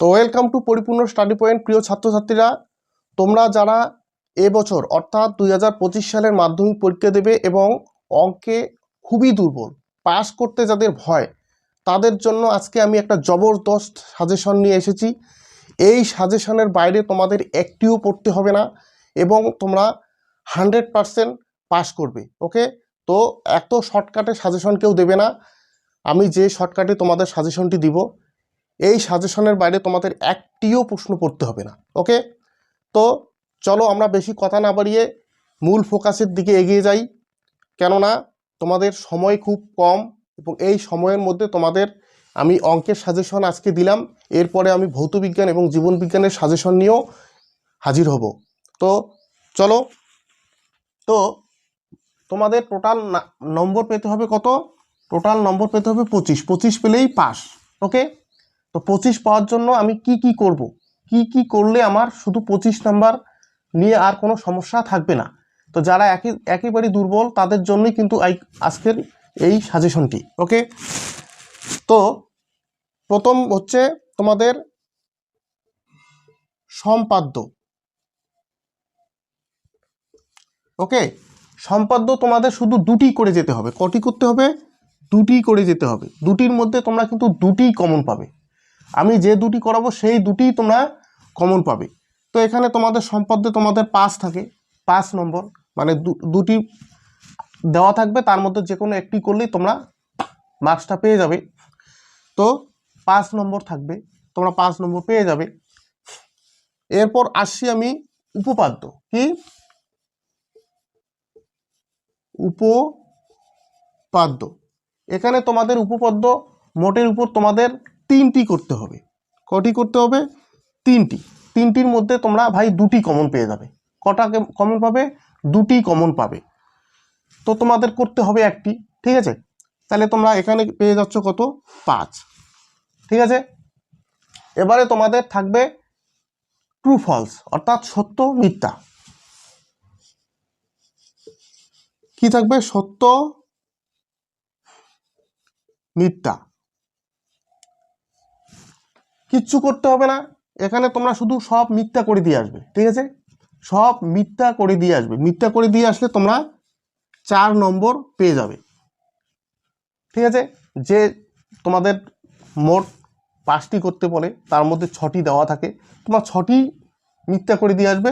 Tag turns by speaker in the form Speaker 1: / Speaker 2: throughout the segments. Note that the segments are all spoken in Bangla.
Speaker 1: তো welcome to Paripurna study point প্রিয় ছাত্রছাত্রীরা। তোমরা যারা এবছর অর্থাৎ দুই হাজার পঁচিশ সালের মাধ্যমিক পরীক্ষা দেবে এবং অঙ্কে খুবই দুর্বল পাস করতে যাদের ভয়, তাদের জন্য আজকে আমি একটা জবরদস্ত সাজেশন নিয়ে এসেছি। এই সাজেশনের বাইরে তোমাদের একটিও পড়তে হবে না এবং তোমরা হান্ড্রেড পারসেন্ট পাস করবে ওকে তো এত শর্টকাটে সাজেশন কেউ দেবে না। আমি যে শর্টকাটে তোমাদের সাজেশনটি দিব এই সাজেশনের বাইরে তোমাদের একটিও প্রশ্ন পড়তে হবে না ওকে তো চলো আমরা বেশি কথা না বাড়িয়ে মূল ফোকাসের দিকে এগিয়ে যাই, কেননা তোমাদের সময় খুব কম এবং এই সময়ের মধ্যে তোমাদের আমি অঙ্কের সাজেশন আজকে দিলাম, এরপরে আমি ভৌতবিজ্ঞান এবং জীবনবিজ্ঞানের সাজেশন নিয়েও হাজির হব। তো চলো, তো তোমাদের টোটাল নম্বর পেতে হবে কত? টোটাল নম্বর পেতে হবে পঁচিশ পঁচিশ পেলেই পাস ওকে তো পঁচিশ পাওয়ার জন্য আমি কি কি করব? কি কি করলে আমার শুধু পঁচিশ নাম্বার নিয়ে আর কোনো সমস্যা থাকবে না? তো যারা একই একেবারে দুর্বল তাদের জন্যই কিন্তু আজকের এই সাজেশনটি ওকে তো প্রথম হচ্ছে তোমাদের সম্পাদ্য ওকে সম্পাদ্য তোমাদের শুধু দুটি করে যেতে হবে। কটি করতে হবে? দুটি করে যেতে হবে। দুটির মধ্যে তোমরা কিন্তু দুটিই কমন পাবে। আমি যে দুটি করাবো, সেই দুটিই তোমরা কমন পাবে। তো এখানে তোমাদের সম্পাদ্যে তোমাদের পাঁচ থাকে, পাঁচ নম্বর। মানে দুটি দেওয়া থাকবে, তার মধ্যে যে কোনো একটি করলেই তোমরা মার্কসটা পেয়ে যাবে। তো পাঁচ নম্বর থাকবে, তোমরা পাঁচ নম্বর পেয়ে যাবে। এরপর আসছি আমি উপপাদ্য, কি? উপপাদ্য। এখানে তোমাদের উপপাদ্য মোটের উপর তোমাদের তিনটি করতে হবে। কটি করতে হবে? তিনটি। তিনটির মধ্যে তোমরা ভাই দুটি কমন পেয়ে যাবে। কটা কমন পাবে? দুটি কমন পাবে। তো তোমাদের করতে হবে একটি, ঠিক আছে? তাহলে তোমরা এখানে পেয়ে যাচ্ছ কত? পাঁচ। ঠিক আছে? এবারে তোমাদের থাকবে ট্রু ফলস অর্থাৎ সত্য, মিথ্যা। কি থাকবে? সত্য, মিথ্যা। কিচ্ছু করতে হবে না। এখানে তোমরা শুধু সব মিথ্যা করে দিয়ে আসবে, ঠিক আছে? সব মিথ্যা করে দিয়ে আসবে। মিথ্যা করে দিয়ে আসলে তোমরা চার নম্বর পেয়ে যাবে, ঠিক আছে? যে তোমাদের মোট পাঁচটি করতে বলে, তার মধ্যে ছটি দেওয়া থাকে। তোমার ছটি মিথ্যা করে দিয়ে আসবে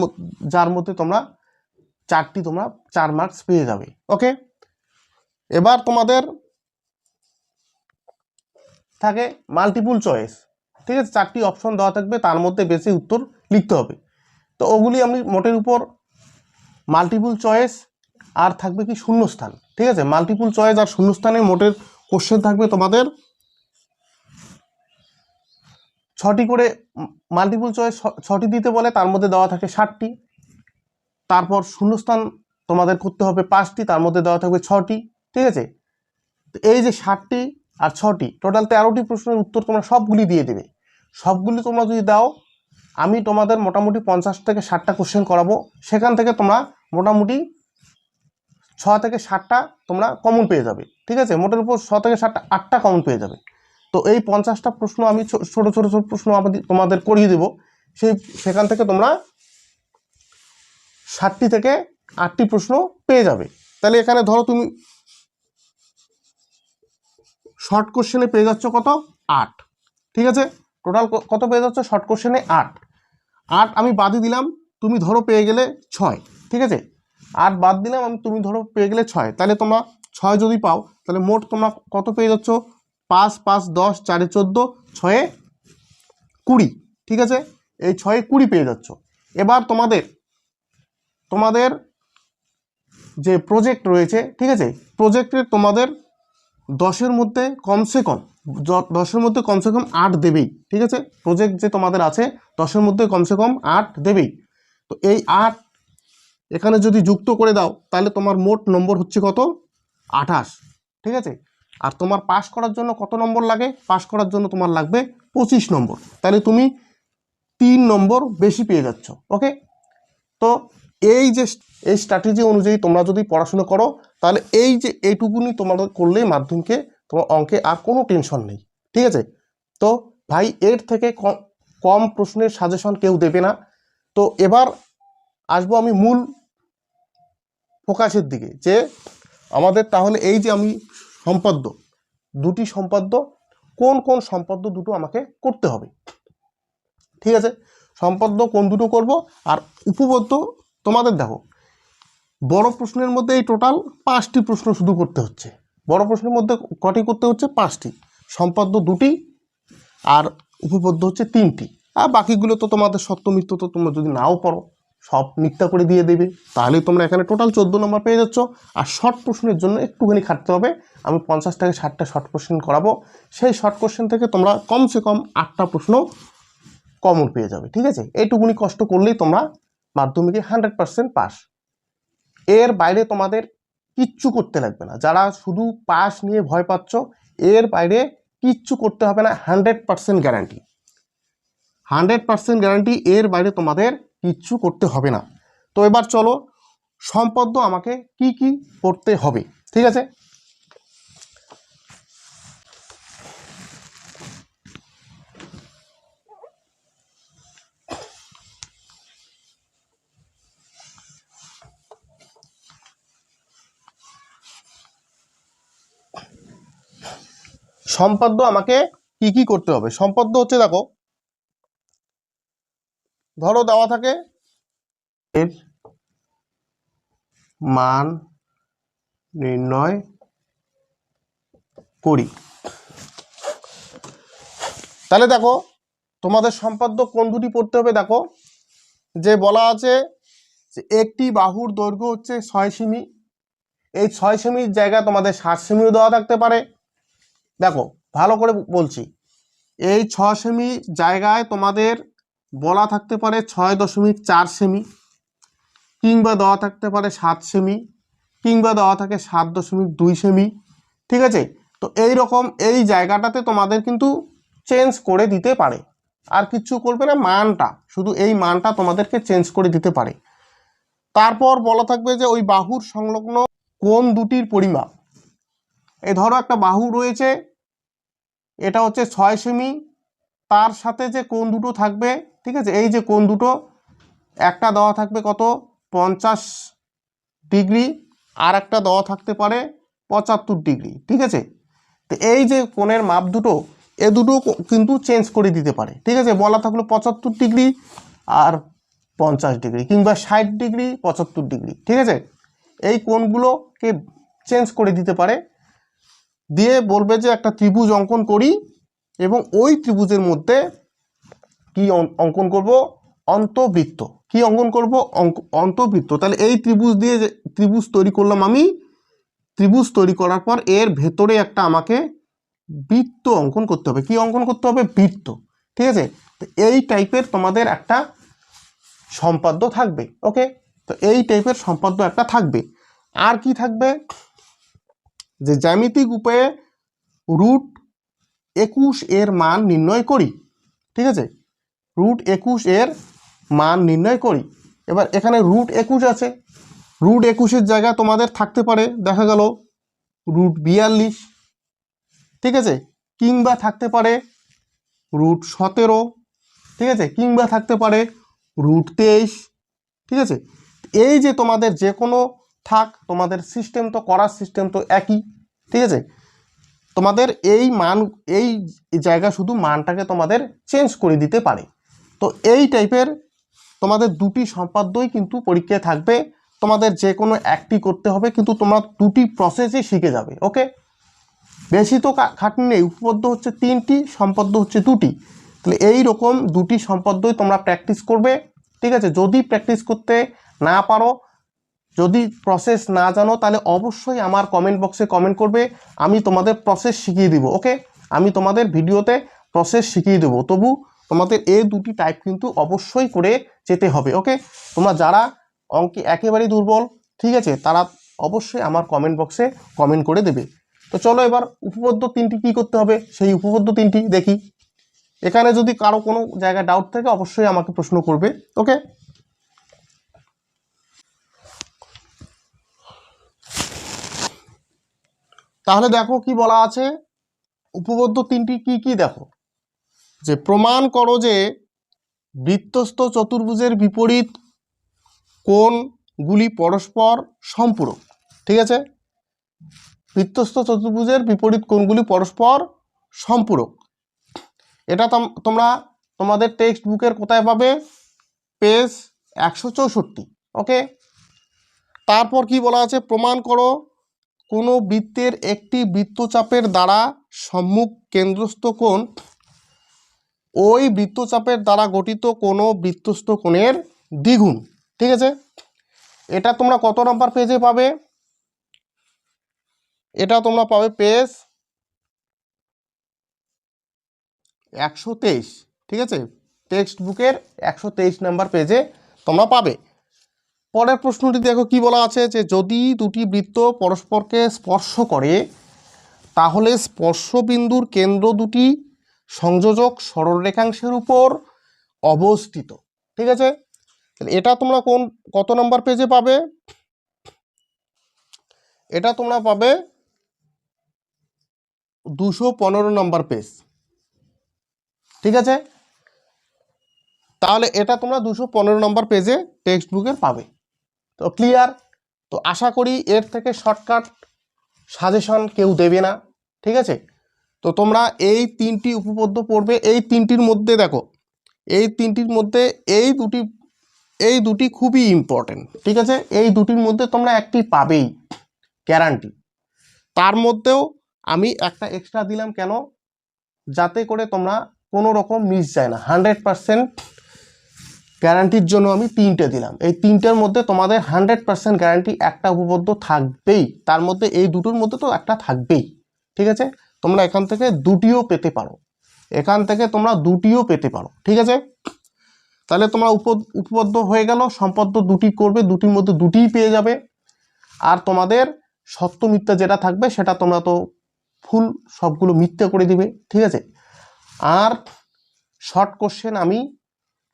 Speaker 1: মধ্যে যার মধ্যে তোমরা চারটি তোমরা চার মার্কস পেয়ে যাবে ওকে এবার তোমাদের থাকে মাল্টিপুল চয়েস ঠিক আছে, চারটি অপশন দেওয়া থাকবে, তার মধ্যে বেশি উত্তর লিখতে হবে। তো ওগুলি আমি মোটের উপর মাল্টিপুল চয়েস আর থাকবে কি শূন্যস্থান। ঠিক আছে মাল্টিপুল চয়েস আর শূন্যস্থানে মোটের কোশ্চেন থাকবে তোমাদের। ছটি করে মাল্টিপুল চয়েস ছটি দিতে বলে, তার মধ্যে দেওয়া থাকে ষাটটি তারপর শূন্যস্থান তোমাদের করতে হবে পাঁচটি, তার মধ্যে দেওয়া থাকবে ছটি। ঠিক আছে এই যে ষাটটি আর ছটি। টোটাল তেরোটি প্রশ্নের উত্তর তোমরা সবগুলি দিয়ে দেবে। সবগুলি তোমরা যদি দাও, আমি তোমাদের মোটামুটি পঞ্চাশ থেকে ষাটটা কোশ্চেন করাবো। সেখান থেকে তোমরা মোটামুটি ছ থেকে ষাটটা তোমরা কমন পেয়ে যাবে। ঠিক আছে? মোটের উপর ছ থেকে ষাটটা আটটা কমন পেয়ে যাবে। তো এই পঞ্চাশটা প্রশ্ন আমি ছোট ছোট ছোট প্রশ্ন আমাদের, তোমাদের করিয়ে দেবো। সেই, সেখান থেকে তোমরা ষাটটি থেকে আটটি প্রশ্ন পেয়ে যাবে। তাহলে এখানে ধরো তুমি শর্ট কোশ্চেনে পেয়ে যাচ্ছ কত? আট। ঠিক আছে? টোটাল কত পেয়ে যাচ্ছ? শর্ট কোশ্চেনে আট। আট আমি বাদই দিলাম, তুমি ধরো পেয়ে গেলে ছয়। ঠিক আছে? আট বাদ দিলাম, আমি তুমি ধরো পেয়ে গেলে ছয়। তাহলে তোমরা ছয় যদি পাও, তাহলে মোট তোমরা কত পেয়ে যাচ্ছ? পাঁচ পাঁচ, দশ, চারে চোদ্দ, ছয়ে কুড়ি। ঠিক আছে? এই ছয়ে কুড়ি পেয়ে যাচ্ছ। এবার তোমাদের তোমাদের যে প্রজেক্ট রয়েছে, ঠিক আছে? প্রজেক্টে তোমাদের দশের মধ্যে কমসে কম দশের মধ্যে কমসে কম আট দেবেই, ঠিক আছে? প্রজেক্ট যে তোমাদের আছে, দশের মধ্যে কমসে কম আট দেবেই। তো এই আট এখানে যদি যুক্ত করে দাও, তাহলে তোমার মোট নম্বর হচ্ছে কত? আঠাশ, ঠিক আছে? আর তোমার পাশ করার জন্য কত নম্বর লাগে? পাশ করার জন্য তোমার লাগবে পঁচিশ নম্বর। তাহলে তুমি তিন নম্বর বেশি পেয়ে যাচ্ছ ওকে তো এই যে, এই স্ট্র্যাটেজি অনুযায়ী তোমরা যদি পড়াশোনা করো তাহলে এই যে এইটুকুনি তোমাদের করলেই মাধ্যমিকে তোমার অঙ্কে আর কোনো টেনশন নেই। ঠিক আছে? তো ভাই, এর থেকে কম প্রশ্নের সাজেশন কেউ দেবে না। তো এবার আসব আমি মূল ফোকাসের দিকে যে আমাদের তাহলে এই যে আমি সম্পাদ্য, দুটি সম্পাদ্য, কোন কোন সম্পাদ্য দুটো আমাকে করতে হবে? ঠিক আছে? সম্পাদ্য কোন দুটো করব? আর উপপাদ্য তোমাদের দেখো। বড় প্রশ্নের মধ্যে এই টোটাল পাঁচটি প্রশ্ন শুধু করতে হচ্ছে। বড় প্রশ্নের মধ্যে কটি করতে হচ্ছে? পাঁচটি। সম্পাদ্য দুটি আর উপপদ্য হচ্ছে তিনটি। আর বাকিগুলো তো তোমাদের সত্য, মিথ্য তো তোমরা যদি নাও পড়ো, সব মিথ্যা করে দিয়ে দেবে। তাহলে তোমরা এখানে টোটাল চোদ্দ নম্বর পেয়ে যাচ্ছ। আর শর্ট প্রশ্নের জন্য একটুখানি খাটতে হবে। আমি পঞ্চাশ থেকে ষাটটা শর্ট কোশ্চেন করাবো। সেই শর্ট কোশ্চেন থেকে তোমরা কমসে কম আটটা প্রশ্ন কমন পেয়ে যাবে। ঠিক আছে? এইটুকুনি কষ্ট করলেই তোমরা মাধ্যমিকে হান্ড্রেড পার্সেন্ট পাস এর বাইরে তোমাদের কিচ্ছু করতে লাগবে না। যারা শুধু পাস নিয়ে ভয় পাচ্ছ, এর বাইরে কিচ্ছু করতে হবে না, hundred percent guarantee hundred percent guarantee এর বাইরে তোমাদের কিচ্ছু করতে হবে না। তো এবার চলো, সম্পদ আমাকে কি কি করতে হবে, ঠিক আছে? সম্পাদ্য আমাকে কি কি করতে হবে? সম্পাদ্য হচ্ছে দেখো, ধরো দেওয়া থাকে এর মান নির্ণয় করি। তাহলে দেখো, তোমাদের সম্পাদ্য কোন দুটি পড়তে হবে দেখো, যে বলা আছে যে একটি বাহুর দৈর্ঘ্য হচ্ছে ছয় সেমি, এই ছয় সেমির জায়গায় তোমাদের সাত সেমিও দেওয়া থাকতে পারে। দেখো, ভালো করে বলছি। এই ছ সেমি জায়গায় তোমাদের বলা থাকতে পারে ছয় দশমিক চার সেমি, কিংবা দেওয়া থাকতে পারে সাত সেমি, কিংবা দেওয়া থাকে সাত দশমিক দুই সেমি, ঠিক আছে? তো এই রকম এই জায়গাটাতে তোমাদের কিন্তু চেঞ্জ করে দিতে পারে। আর কিচ্ছু করবে না, মানটা, শুধু এই মানটা তোমাদেরকে চেঞ্জ করে দিতে পারে। তারপর বলা থাকবে যে ওই বাহুর সংলগ্ন কোন দুটির পরিমাপ। এই ধরো একটা বাহু রয়েছে, এটা হচ্ছে ছয় সেমি, তার সাথে যে কোণ দুটো থাকবে, ঠিক আছে? এই যে কোণ দুটো, একটা দেওয়া থাকবে কত? পঞ্চাশ ডিগ্রি, আর একটা দেওয়া থাকতে পারে পঁচাত্তর ডিগ্রি, ঠিক আছে? তো এই যে কোণের মাপ দুটো, এ দুটো কিন্তু চেঞ্জ করে দিতে পারে, ঠিক আছে? বলা থাকল পঁচাত্তর ডিগ্রি আর পঞ্চাশ ডিগ্রি, কিংবা ষাট ডিগ্রি, পঁচাত্তর ডিগ্রি, ঠিক আছে? এই কোণগুলোকে চেঞ্জ করে দিতে পারে দিয়ে বলবে যে একটা ত্রিভুজ অঙ্কন করি এবং ওই ত্রিভুজের মধ্যে কি অঙ্কন করব? অন্তবৃত্ত। কি অঙ্কন করব? অন্তবৃত্ত। তাহলে এই ত্রিভুজ দিয়ে যে ত্রিভুজ তৈরি করলাম আমি, ত্রিভুজ তৈরি করার পর এর ভেতরে একটা আমাকে বৃত্ত অঙ্কন করতে হবে। কি অঙ্কন করতে হবে? বৃত্ত। ঠিক আছে? তো এই টাইপের তোমাদের একটা সম্পাদ্য থাকবে। ওকে? তো এই টাইপের সম্পাদ্য একটা থাকবে। আর কি থাকবে? যে জ্যামিতিক উপায়ে রুট একুশ এর মান নির্ণয় করি, ঠিক আছে? রুট একুশ এর মান নির্ণয় করি। এবার এখানে রুট একুশ আছে। রুট একুশের জায়গায় তোমাদের থাকতে পারে, দেখা গেল রুট বিয়াল্লিশ, ঠিক আছে? কিংবা থাকতে পারে রুট সতেরো, ঠিক আছে? কিংবা থাকতে পারে রুট তেইশ, ঠিক আছে? এই যে তোমাদের যে কোনো থাক, তোমাদের সিস্টেম তো, করার সিস্টেম তো একই। ঠিক আছে? তোমাদের এই মান, এই জায়গা শুধু মানটাকে তোমাদের চেঞ্জ করে দিতে পারে। তো এই টাইপের তোমাদের দুটি সম্পাদ্যই কিন্তু পরীক্ষায় থাকবে। তোমাদের যে কোনো একটি করতে হবে, কিন্তু তোমরা দুটি প্রসেসই শিখে যাবে ওকে বেশি তো খাটনি নেই, উপপাদ্য হচ্ছে তিনটি, সম্পাদ্য হচ্ছে দুটি। তাহলে এই রকম দুটি সম্পাদ্যই তোমরা প্র্যাকটিস করবে, ঠিক আছে? যদি প্র্যাকটিস করতে না পারো যদি প্রসেস না জানো, তাহলে অবশ্যই আমার কমেন্ট বক্সে কমেন্ট করবে। আমি তোমাদের প্রসেস শিখিয়ে দিব ওকে আমি তোমাদের ভিডিওতে প্রসেস শিখিয়ে দেবো। তবু তোমাদের এই দুটি টাইপ কিন্তু অবশ্যই করে যেতে হবে ওকে তোমরা যারা অঙ্কে একেবারেই দুর্বল, ঠিক আছে? তারা অবশ্যই আমার কমেন্ট বক্সে কমেন্ট করে দেবে। তো চলো এবার উপপাদ্য তিনটি কি করতে হবে? সেই উপপাদ্য তিনটি দেখি। এখানে যদি কারও কোনো জায়গায় ডাউট থাকে, অবশ্যই আমাকে প্রশ্ন করবে ওকে তাহলে দেখো কি বলা আছে? উপপাদ্য তিনটি কি কি দেখো? যে প্রমাণ করো যে বৃত্তস্থ চতুর্ভুজের বিপরীত কোণগুলি পরস্পর সম্পূরক। ঠিক আছে? বৃত্তস্থ চতুর্ভুজের বিপরীত কোণগুলি পরস্পর সম্পূরক। এটা তোম- তোমরা তোমাদের টেক্সট বুকের কোথায় পাবে? পেজ একশো চৌষট্টি। ওকে? তারপর কি বলা আছে? প্রমাণ করো কোনো বৃত্তের একটি বৃত্তচাপের দ্বারা সম্মুখ কেন্দ্রস্থ কোণ, ওই বৃত্তচাপের দ্বারা গঠিত কোনো বৃত্তস্থ কোণের দ্বিগুণ। ঠিক আছে? এটা তোমরা কত নম্বর পেজে পাবে? এটা তোমরা পাবে পেজ একশো তেইশ। ঠিক আছে? টেক্সট বুকের একশো তেইশ নাম্বার পেজে তোমরা পাবে। পরের প্রশ্নটি দেখো, কি বলা আছে? যে যদি দুটি বৃত্ত পরস্পরকে স্পর্শ করে, তাহলে স্পর্শবিন্দুর কেন্দ্র দুটি সংযোজক সরলরেখাংশের উপর অবস্থিত। ঠিক আছে? এটা তোমরা কোন, কত নম্বর পেজে পাবে? এটা তোমরা পাবে দুশো পনেরো নম্বর পেজ। ঠিক আছে? তাহলে এটা তোমরা দুশো পনেরো নম্বর পেজে টেক্সট বুকের পাবে। তো ক্লিয়ার তো আশা করি এর থেকে শর্টকাট সাজেশন কেউ দেবে না, ঠিক আছে? তো তোমরা এই তিনটি উপপদ্য পড়বে, এই তিনটির মধ্যে দেখো, এই তিনটির মধ্যে এই দুটি এই দুটি খুবই ইম্পর্টেন্ট ঠিক আছে? এই দুটির মধ্যে তোমরা একটি পাবেই গ্যারান্টি তার মধ্যেও আমি একটা এক্সট্রা দিলাম কেন? যাতে করে তোমরা কোনো রকম মিস যায় না হান্ড্রেড পারসেন্ট গ্যারান্টির জন্য আমি তিনটে দিলাম। এই তিনটের মধ্যে তোমাদের হান্ড্রেড পার্সেন্ট গ্যারান্টি একটা উপপাদ্য থাকবেই। তার মধ্যে এই দুটোর মধ্যে তো একটা থাকবেই। ঠিক আছে? তোমরা এখান থেকে দুটিও পেতে পারো। এখান থেকে তোমরা দুটিও পেতে পারো। ঠিক আছে? তাহলে তোমরা উপ উপপাদ্য হয়ে গেল। সম্পদ্য দুটি করবে, দুটির মধ্যে দুটিই পেয়ে যাবে। আর তোমাদের সত্য মিথ্যা যেটা থাকবে, সেটা তোমরা তো ফুল সবগুলো মিথ্যা করে দিবে। ঠিক আছে? আর শর্ট কোশ্চেন আমি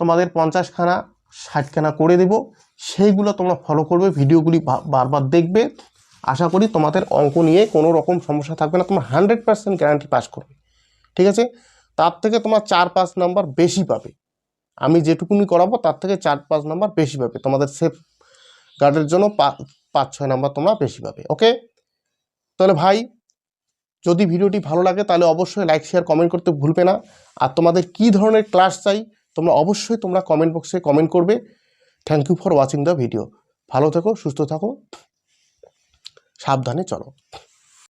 Speaker 1: তোমাদের পঞ্চাশখানা, ষাটখানা করে দেব। সেইগুলো তোমরা ফলো করবে, ভিডিওগুলি বারবার দেখবে। আশা করি তোমাদের অঙ্ক নিয়ে কোনো রকম সমস্যা থাকবে না, তোমরা হান্ড্রেড পার্সেন্ট গ্যারান্টি পাস করবে। ঠিক আছে? তার থেকে তোমার চার পাঁচ নাম্বার বেশি পাবে। আমি যেটুকুনি করাবো, তার থেকে চার পাঁচ নাম্বার বেশি পাবে। তোমাদের সেফ গার্ডের জন্য পাঁচ ছয় নাম্বার তোমরা বেশি পাবে ওকে তাহলে ভাই, যদি ভিডিওটি ভালো লাগে, তাহলে অবশ্যই লাইক শেয়ার কমেন্ট করতে ভুলবে না। আর তোমাদের কী ধরনের ক্লাস চাই তোমরা অবশ্যই তোমরা কমেন্ট বক্সে কমেন্ট করবে। Thank you for watching the video ভালো থেকো, সুস্থ থাকো, সাবধানে চলো।